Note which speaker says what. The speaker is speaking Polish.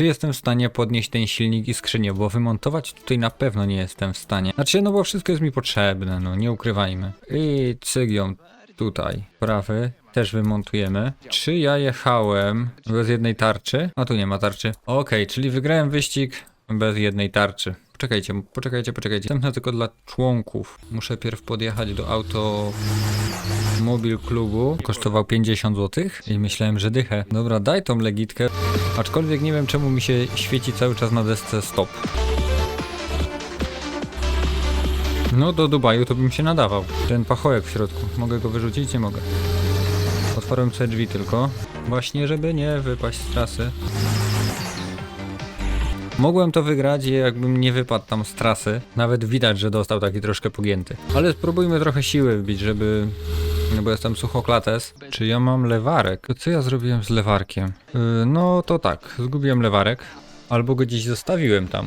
Speaker 1: czy jestem w stanie podnieść ten silnik i skrzynię, bo wymontować tutaj na pewno nie jestem w stanie. Znaczy, no bo wszystko jest mi potrzebne, no nie ukrywajmy. I cygieł tutaj, prawy, też wymontujemy. Czy ja jechałem bez jednej tarczy? A tu nie ma tarczy. Okej, czyli wygrałem wyścig bez jednej tarczy. Poczekajcie, poczekajcie, poczekajcie. Następne tylko dla członków. Muszę pierw podjechać do auto mobil klubu. Kosztował 50 zł i myślałem, że dychę. Dobra, daj tą legitkę. Aczkolwiek nie wiem czemu mi się świeci cały czas na desce stop. No do Dubaju to bym się nadawał. Ten pachołek w środku. Mogę go wyrzucić? Nie mogę. Otworzyłem sobie drzwi tylko. Właśnie, żeby nie wypaść z trasy. Mogłem to wygrać, jakbym nie wypadł tam z trasy. Nawet widać, że dostał taki troszkę pogięty. Ale spróbujmy trochę siły wbić, żeby... No bo jestem suchoklates. Czy ja mam lewarek? To co ja zrobiłem z lewarkiem? Yy, no to tak, zgubiłem lewarek. Albo go gdzieś zostawiłem tam.